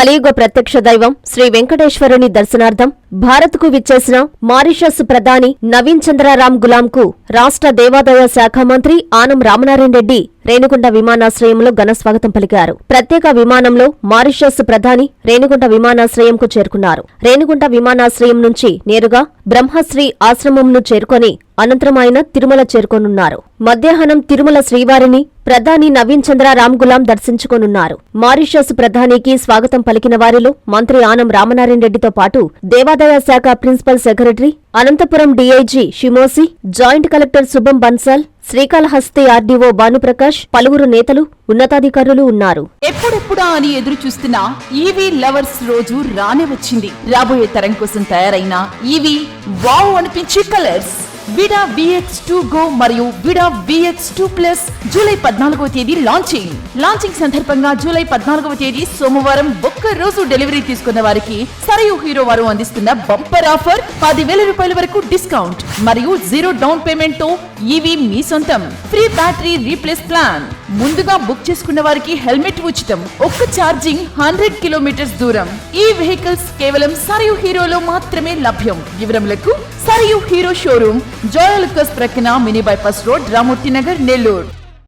కలియుగ ప్రత్యక్ష దైవం శ్రీ వెంకటేశ్వరుని దర్శనార్థం భారత్కు విచ్చేసిన మారిషస్ ప్రధాని నవీన్ చంద్రారాం గులాంకు రాష్ట్ర దేవాదాయ శాఖ మంత్రి ఆనం రామనారాయణ రెడ్డి విమానాశ్రయంలో ఘన స్వాగతం పలికారు. ప్రత్యేక విమానంలో మారిషస్ ప్రధాని రేణుగుంట విమానాశ్రయంకు చేరుకున్నారు. రేణిగుంట విమానాశ్రయం నుంచి నేరుగా బ్రహ్మశ్రీ ఆశ్రమంను చేరుకొని అనంతరం ఆయన తిరుమల చేరుకోనున్నారు. మధ్యాహ్నం తిరుమల శ్రీవారిని ప్రధాని నవీన్ చంద్ర రామ్ గులాం దర్శించుకోనున్నారు. మారిషస్ ప్రధానికి స్వాగతం పలికిన వారిలో మంత్రి ఆనం రామనారాయణ రెడ్డితో పాటు దేవాదాయ శాఖ principal secretary Anantapur DIG షిమోసి joint collector Shubham Bansal Srikalahasti RDO Bhanuprakash పలువురు నేతలు ఉన్నతాధికారులు ఉన్నారు. ఎప్పుడెప్పుడా అని ఎదురు చూస్తున్న ఈవీ లవర్స్ రోజు రానే వచ్చింది. రాబోయే తరం కోసం తయారైన ఈవీ వావ్ అనిపించే colours. Vida VX two go మరియు Vida VX two plus July పద్నాలుగవ తేదీ లాంచింగ్ లాంచింగ్ సందర్భంగా జూలై పద్నాలుగవ తేదీ సోమవారం ఒక్క రోజు డెలివరీ తీసుకున్న వారికి సరయు హీరో వారు అందిస్తున్న బంపర్ ఆఫర్ పదివేల రూపాయల వరకు డిస్కౌంట్ మరియు జీరో డౌన్ పేమెంట్తో ఈవీ మీ సొంతం. ఫ్రీ బ్యాటరీ రీప్లేస్ ప్లాన్ ముందుగా బుక్ చేసుకున్న వారికి హెల్మెట్ ఉచితం. ఒక్క ఛార్జింగ్ హండ్రెడ్ కిలోమీటర్స్ దూరం. E ఈ వెహికల్స్ కేవలం సరయు హీరోలో మాత్రమే లభ్యం. వివరములకు సరియు హీరో షోరూమ్ జోయల్ ప్రక్కన mini bypass road Ramurthy Nagar Nellore.